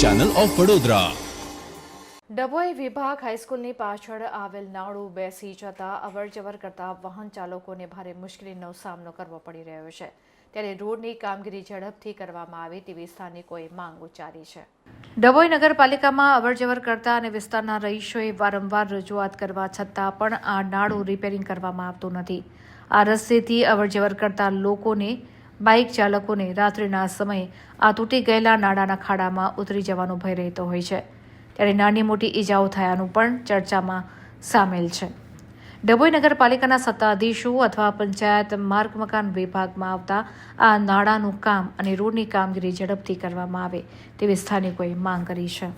Channel of Vadodara Dabhoi વિભાગ હાઈસ્કૂલની પાછળ આવેલ નાળું બેસી જતા અવરજવર કરતા વાહન ચાલકોને ભારે મુશ્કેલીનો સામનો કરવો પડી રહ્યો છે. ત્યારે રોડની કામગીરી ઝડપથી કરવામાં આવે તેવી સ્થાનિકોએ માંગ ઉચ્ચારી છે. ડભોઈ નગરપાલિકામાં અવરજવર કરતા અને વિસ્તારના રહીશોએ વારંવાર રજૂઆત કરવા છતાં પણ આ નાળું રિપેરિંગ કરવામાં આવતું નથી. આ રસ્તેથી અવરજવર કરતા લોકોને બાઇક ચાલકોને રાત્રિના સમયે આ તૂટી ગયેલા નાળાના ખાડામાં ઉતરી જવાનો ભય રહેતો હોય છે. ત્યારે નાની મોટી ઈજાઓ થયાનું પણ ચર્ચામાં સામેલ છે. ડભોઈ નગરપાલિકાના સત્તાધીશો અથવા પંચાયત માર્ગ મકાન વિભાગમાં આવતા આ નાળાનું કામ અને રોડની કામગીરી ઝડપથી કરવામાં આવે તેવી સ્થાનિકોએ માંગ કરી છે.